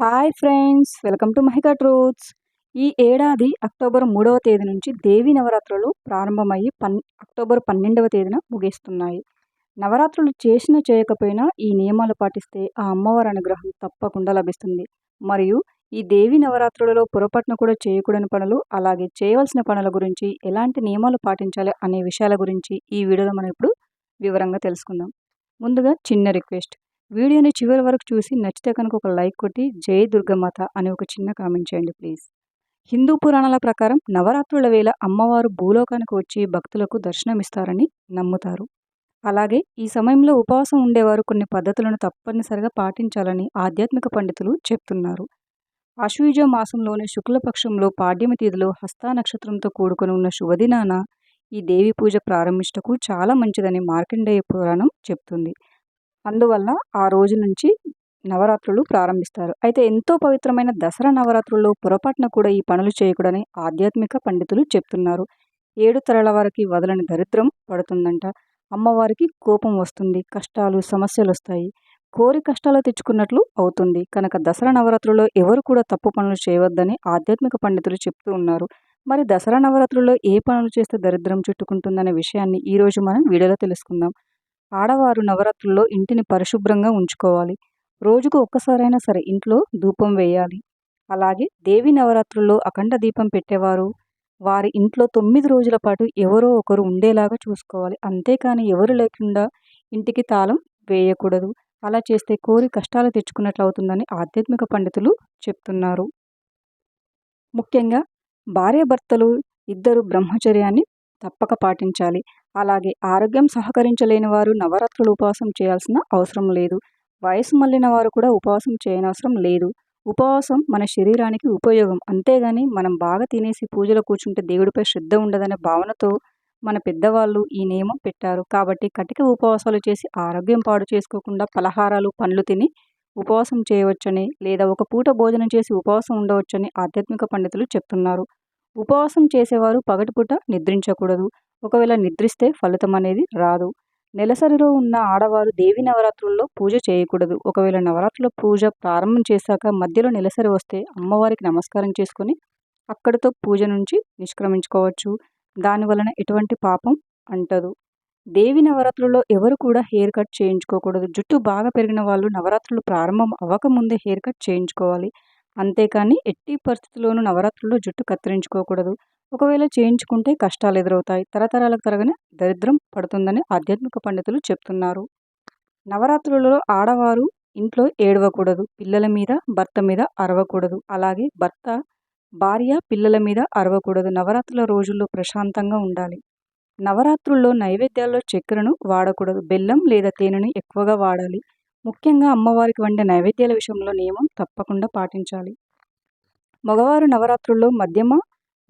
Hi friends welcome to Mahika truths. ఈ ఏడాది October మూడవ తేదీ నుంచి దేవీ నవరాత్రులు ప్రారంభమయ్యి పన్ అక్టోబర్ పన్నెండవ తేదీన ముగిస్తున్నాయి. నవరాత్రులు చేసిన చేయకపోయినా ఈ నియమాలు పాటిస్తే ఆ అమ్మవారి అనుగ్రహం తప్పకుండా లభిస్తుంది. మరియు ఈ దేవి నవరాత్రులలో పొరపాటున కూడా చేయకూడని పనులు అలాగే చేయవలసిన పనుల గురించి ఎలాంటి నియమాలు పాటించాలి అనే విషయాల గురించి ఈ వీడియోలో మనం ఇప్పుడు వివరంగా తెలుసుకుందాం. ముందుగా చిన్న రిక్వెస్ట్. వీడియోని చివరి వరకు చూసి నచ్చితే కనుక ఒక లైక్ కొట్టి జయ దుర్గమాత అని ఒక చిన్న కామెంట్ చేయండి ప్లీజ్. హిందూ పురాణాల ప్రకారం నవరాత్రుల వేళ అమ్మవారు భూలోకానికి వచ్చి భక్తులకు దర్శనమిస్తారని నమ్ముతారు. అలాగే ఈ సమయంలో ఉపవాసం ఉండేవారు కొన్ని పద్ధతులను తప్పనిసరిగా పాటించాలని ఆధ్యాత్మిక పండితులు చెప్తున్నారు. ఆశ్వీజ మాసంలోని శుక్లపక్షంలో పాడ్యమి తిథిలో హస్తా నక్షత్రంతో కూడుకుని ఉన్న శుభదినాన ఈ దేవి పూజ ప్రారంభించటకు చాలా మంచిదని మార్కండేయ పురాణం చెప్తుంది. అందువల్ల ఆ రోజు నుంచి నవరాత్రులు ప్రారంభిస్తారు. అయితే ఎంతో పవిత్రమైన దసరా నవరాత్రుల్లో పొరపాటున కూడా ఈ పనులు చేయకూడని ఆధ్యాత్మిక పండితులు చెప్తున్నారు. ఏడు తరల వారికి వదలని దరిద్రం పడుతుందంట. అమ్మవారికి కోపం వస్తుంది కష్టాలు సమస్యలు వస్తాయి. కోరి కష్టాలు తెచ్చుకున్నట్లు అవుతుంది. కనుక దసరా నవరాత్రుల్లో ఎవరు కూడా తప్పు పనులు చేయవద్దని ఆధ్యాత్మిక పండితులు చెప్తూ ఉన్నారు. మరి దసరా నవరాత్రుల్లో ఏ పనులు చేస్తే దరిద్రం చుట్టుకుంటుందనే విషయాన్ని ఈరోజు మనం వీడియోలో తెలుసుకుందాం. ఆడవారు నవరాత్రుల్లో ఇంటిని పరిశుభ్రంగా ఉంచుకోవాలి. రోజుకు ఒక్కసారైనా సరే ఇంట్లో ధూపం వేయాలి. అలాగే దేవి నవరాత్రుల్లో అఖండ దీపం పెట్టేవారు. వారి ఇంట్లో తొమ్మిది రోజుల పాటు ఎవరో ఒకరు ఉండేలాగా చూసుకోవాలి. అంతేకాని ఎవరు లేకుండా ఇంటికి తాళం వేయకూడదు. అలా చేస్తే కోరి కష్టాలు తెచ్చుకున్నట్లు అవుతుందని ఆధ్యాత్మిక పండితులు చెప్తున్నారు. ముఖ్యంగా భార్యాభర్తలు ఇద్దరు బ్రహ్మచర్యాన్ని తప్పక పాటించాలి. అలాగే ఆరోగ్యం సహకరించలేని వారు నవరాత్రులు ఉపవాసం చేయాల్సిన అవసరం లేదు. వయసు మళ్ళిన వారు కూడా ఉపవాసం చేయనవసరం లేదు. ఉపవాసం మన శరీరానికి ఉపయోగం. అంతేగాని మనం బాగా తినేసి పూజలో కూర్చుంటే దేవుడిపై శ్రద్ధ ఉండదనే భావనతో మన పెద్దవాళ్ళు ఈ నియమం పెట్టారు. కాబట్టి కటిక ఉపవాసాలు చేసి ఆరోగ్యం పాడు చేసుకోకుండా పలహారాలు పండ్లు తిని ఉపవాసం చేయవచ్చని లేదా ఒక పూట భోజనం చేసి ఉపవాసం ఉండవచ్చని ఆధ్యాత్మిక పండితులు చెప్తున్నారు. ఉపవాసం చేసేవారు పగటిపూట నిద్రించకూడదు. ఒకవేళ నిద్రిస్తే ఫలితం అనేది రాదు. నెలసరిలో ఉన్న ఆడవారు దేవి నవరాత్రుల్లో పూజ చేయకూడదు. ఒకవేళ నవరాత్రుల పూజ ప్రారంభం చేశాక మధ్యలో నెలసరి వస్తే అమ్మవారికి నమస్కారం చేసుకొని అక్కడితో పూజ నుంచి నిష్క్రమించుకోవచ్చు. దానివలన ఎటువంటి పాపం అంటదు. దేవి నవరాత్రుల్లో ఎవరు కూడా హెయిర్ కట్ చేయించుకోకూడదు. జుట్టు బాగా పెరిగిన వాళ్ళు నవరాత్రులు ప్రారంభం అవ్వకముందే హెయిర్ కట్ చేయించుకోవాలి. అంతేకాని ఎట్టి పరిస్థితుల్లోనూ నవరాత్రుల్లో జుట్టు కత్తిరించుకోకూడదు. ఒకవేళ చేయించుకుంటే కష్టాలు ఎదురవుతాయి. తరతరాలకు తరగని దరిద్రం పడుతుందని ఆధ్యాత్మిక పండితులు చెప్తున్నారు. నవరాత్రులలో ఆడవారు ఇంట్లో ఏడవకూడదు. పిల్లల మీద భర్త మీద అరవకూడదు. అలాగే భర్త భార్య పిల్లల మీద అరవకూడదు. నవరాత్రుల రోజుల్లో ప్రశాంతంగా ఉండాలి. నవరాత్రుల్లో నైవేద్యాల్లో చక్కెరను వాడకూడదు. బెల్లం లేదా తేనెను ఎక్కువగా వాడాలి. ముఖ్యంగా అమ్మవారికి వండే నైవేద్యాల విషయంలో నియమం తప్పకుండా పాటించాలి. మగవారు నవరాత్రుల్లో మధ్యమ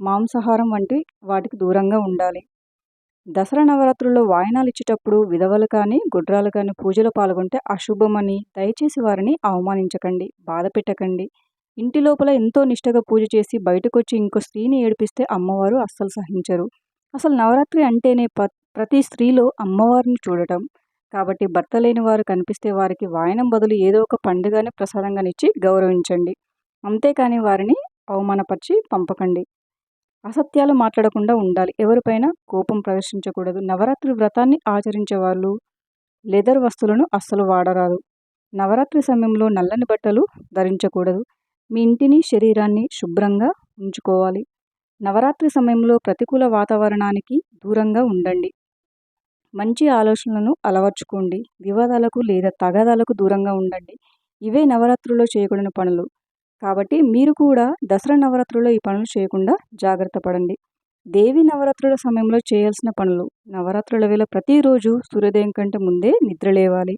మాంసాహారం వంటి వాటికి దూరంగా ఉండాలి. దసరా నవరాత్రుల్లో వాయనాలు ఇచ్చేటప్పుడు విధవలు కానీ గుడ్రాలు కానీ పూజలో పాల్గొంటే అశుభమని దయచేసి వారిని అవమానించకండి బాధ పెట్టకండి. ఇంటి లోపల ఎంతో నిష్టగా పూజ చేసి బయటకొచ్చి ఇంకో స్త్రీని ఏడిపిస్తే అమ్మవారు అస్సలు సహించరు. అసలు నవరాత్రి అంటేనే ప్రతి స్త్రీలో అమ్మవారిని చూడటం. కాబట్టి భర్త లేని వారు కనిపిస్తే వారికి వాయనం బదులు ఏదో ఒక పండుగని ప్రసాదంగానిచ్చి గౌరవించండి. అంతేకాని వారిని అవమానపరిచి పంపకండి. అసత్యాలు మాట్లాడకుండా ఉండాలి. ఎవరిపైన కోపం ప్రదర్శించకూడదు. నవరాత్రి వ్రతాన్ని ఆచరించే వాళ్ళు లెదర్ వస్తువులను అస్సలు వాడరాదు. నవరాత్రి సమయంలో నల్లని బట్టలు ధరించకూడదు. మీ ఇంటిని శరీరాన్ని శుభ్రంగా ఉంచుకోవాలి. నవరాత్రి సమయంలో ప్రతికూల వాతావరణానికి దూరంగా ఉండండి. మంచి ఆలోచనలను అలవర్చుకోండి. వివాదాలకు లేదా తగాదాలకు దూరంగా ఉండండి. ఇవే నవరాత్రుల్లో చేయకూడని పనులు. కాబట్టి మీరు కూడా దసరా నవరాత్రుల్లో ఈ పనులు చేయకుండా జాగ్రత్త పడండి. దేవి నవరాత్రుల సమయంలో చేయాల్సిన పనులు. నవరాత్రుల వేళ ప్రతిరోజు సూర్యోదయం కంటే ముందే నిద్రలేవాలి.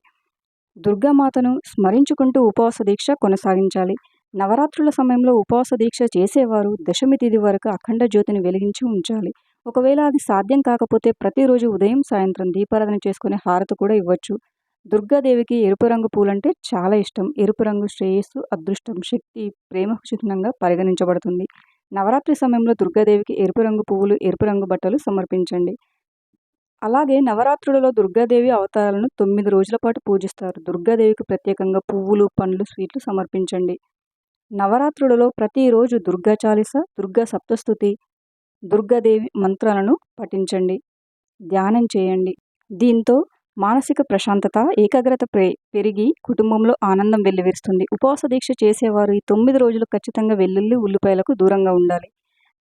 దుర్గామాతను స్మరించుకుంటూ ఉపవాస దీక్ష కొనసాగించాలి. నవరాత్రుల సమయంలో ఉపవాస దీక్ష చేసేవారు దశమి తిథి వరకు అఖండ జ్యోతిని వెలిగించి ఉంచాలి. ఒకవేళ అది సాధ్యం కాకపోతే ప్రతిరోజు ఉదయం సాయంత్రం దీపారాధన చేసుకునే హారతి కూడా ఇవ్వచ్చు. దుర్గాదేవికి ఎరుపు రంగు పూలంటే చాలా ఇష్టం. ఎరుపు రంగు శ్రేయస్సు అదృష్టం శక్తి ప్రేమకు చిహ్నంగా పరిగణించబడుతుంది. నవరాత్రి సమయంలో దుర్గాదేవికి ఎరుపు రంగు పువ్వులు ఎరుపు రంగు బట్టలు సమర్పించండి. అలాగే నవరాత్రులలో దుర్గాదేవి అవతారాలను తొమ్మిది రోజుల పాటు పూజిస్తారు. దుర్గాదేవికి ప్రత్యేకంగా పువ్వులు పండ్లు స్వీట్లు సమర్పించండి. నవరాత్రులలో ప్రతిరోజు దుర్గా చాలీస దుర్గా సప్తస్థుతి దుర్గాదేవి మంత్రాలను పఠించండి. ధ్యానం చేయండి. దీంతో మానసిక ప్రశాంతత ఏకాగ్రత పెరిగి కుటుంబంలో ఆనందం వెల్లివిరుస్తుంది. ఉపవాస దీక్ష చేసేవారు ఈ తొమ్మిది రోజులు ఖచ్చితంగా వెల్లుల్లి ఉల్లిపాయలకు దూరంగా ఉండాలి.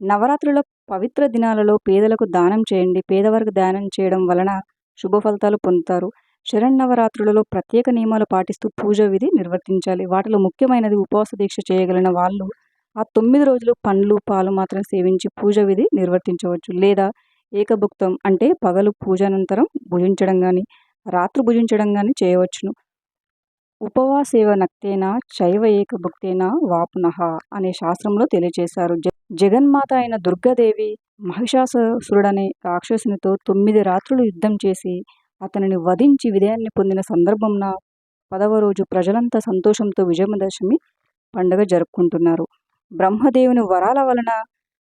నవరాత్రుల పవిత్ర దినాలలో పేదలకు దానం చేయండి. పేదవారికి దానం చేయడం వలన శుభ ఫలితాలు పొందుతారు. శరన్నవరాత్రులలో ప్రత్యేక నియమాలు పాటిస్తూ పూజ విధి నిర్వర్తించాలి. వాటిలో ముఖ్యమైనది ఉపవాస దీక్ష చేయగలిగిన వాళ్ళు ఆ తొమ్మిది రోజులు పండ్లు పాలు మాత్రం సేవించి పూజ విధి నిర్వర్తించవచ్చు. లేదా ఏకభుక్తం అంటే పగలు పూజానంతరం భుజించడం కానీ రాత్రి భుజించడం కానీ చేయవచ్చును. ఉపవాసేవ నక్తేన శైవ ఏక భక్తేనా వాపునహ అనే శాస్త్రంలో తెలియజేశారు. జగన్మాత అయిన దుర్గాదేవి మహిషాసురుడనే రాక్షసునితో తొమ్మిది రాత్రులు యుద్ధం చేసి అతనిని వధించి విజయాన్ని పొందిన సందర్భంన పదవ రోజు ప్రజలంతా సంతోషంతో విజయదశమి పండుగ జరుపుకుంటున్నారు. బ్రహ్మదేవుని వరాల వలన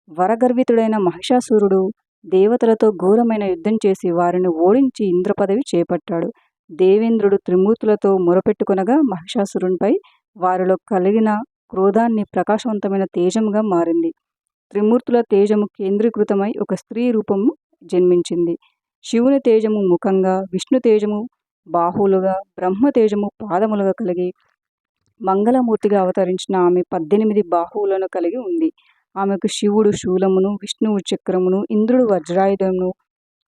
వరగర్వితుడైన మహిషాసురుడు దేవతలతో ఘోరమైన యుద్ధం చేసి వారిని ఓడించి ఇంద్రపదవి చేపట్టాడు. దేవేంద్రుడు త్రిమూర్తులతో మొరపెట్టుకునగా మహిషాసురునిపై వారిలో కలిగిన క్రోధాన్ని ప్రకాశవంతమైన తేజంగా మారింది. త్రిమూర్తుల తేజము కేంద్రీకృతమై ఒక స్త్రీ రూపము జన్మించింది. శివుని తేజము ముఖంగా విష్ణు తేజము బాహువులుగా బ్రహ్మ తేజము పాదములుగా కలిగి మంగళమూర్తిగా అవతరించిన ఆమె పద్దెనిమిది బాహువులను కలిగి ఉంది. ఆమెకు శివుడు శూలమును విష్ణువు చక్రమును ఇంద్రుడు వజ్రాయుధమును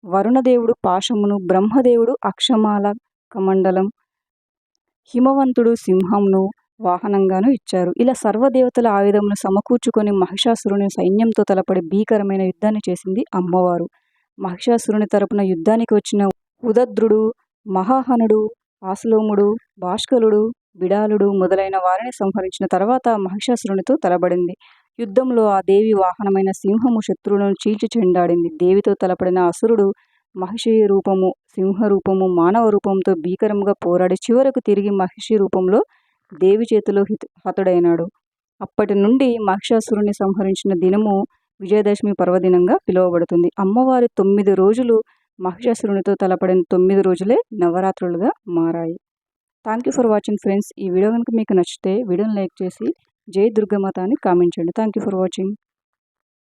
వరుణదేవుడు పాశమును బ్రహ్మదేవుడు అక్షమాల కమండలం హిమవంతుడు సింహంను వాహనంగాను ఇచ్చారు. ఇలా సర్వదేవతల ఆయుధమును సమకూర్చుకొని మహిషాసురుని సైన్యంతో తలపడి భీకరమైన యుద్ధాన్ని చేసింది అమ్మవారు. మహిషాసురుని తరపున యుద్ధానికి వచ్చిన ఉదద్రుడు మహాహనుడు ఆశలోముడు భాష్కలుడు బిడాలుడు మొదలైన వారిని సంహరించిన తర్వాత మహిషాసురునితో తలబడింది. యుద్ధంలో ఆ దేవి వాహనమైన సింహము శత్రువులను చీల్చి చెండాడింది. దేవితో తలపడిన అసురుడు మహిషి రూపము సింహ రూపము మానవ రూపంతో భీకరంగా పోరాడి చివరకు తిరిగి మహిషి రూపంలో దేవి చేతిలో హతుడైనాడు. అప్పటి నుండి మహిషాసురుని సంహరించిన దినము విజయదశమి పర్వదినంగా పిలువబడుతుంది. అమ్మవారి తొమ్మిది రోజులు మహిషాసురునితో తలపడిన తొమ్మిది రోజులే నవరాత్రులుగా మారాయి. Thank you for watching friends ఈ వీడియో కనుక మీకు నచ్చితే వీడియోని లైక్ చేసి జై దుర్గమాత అని కామెంట్ చేయండి. Thank you for watching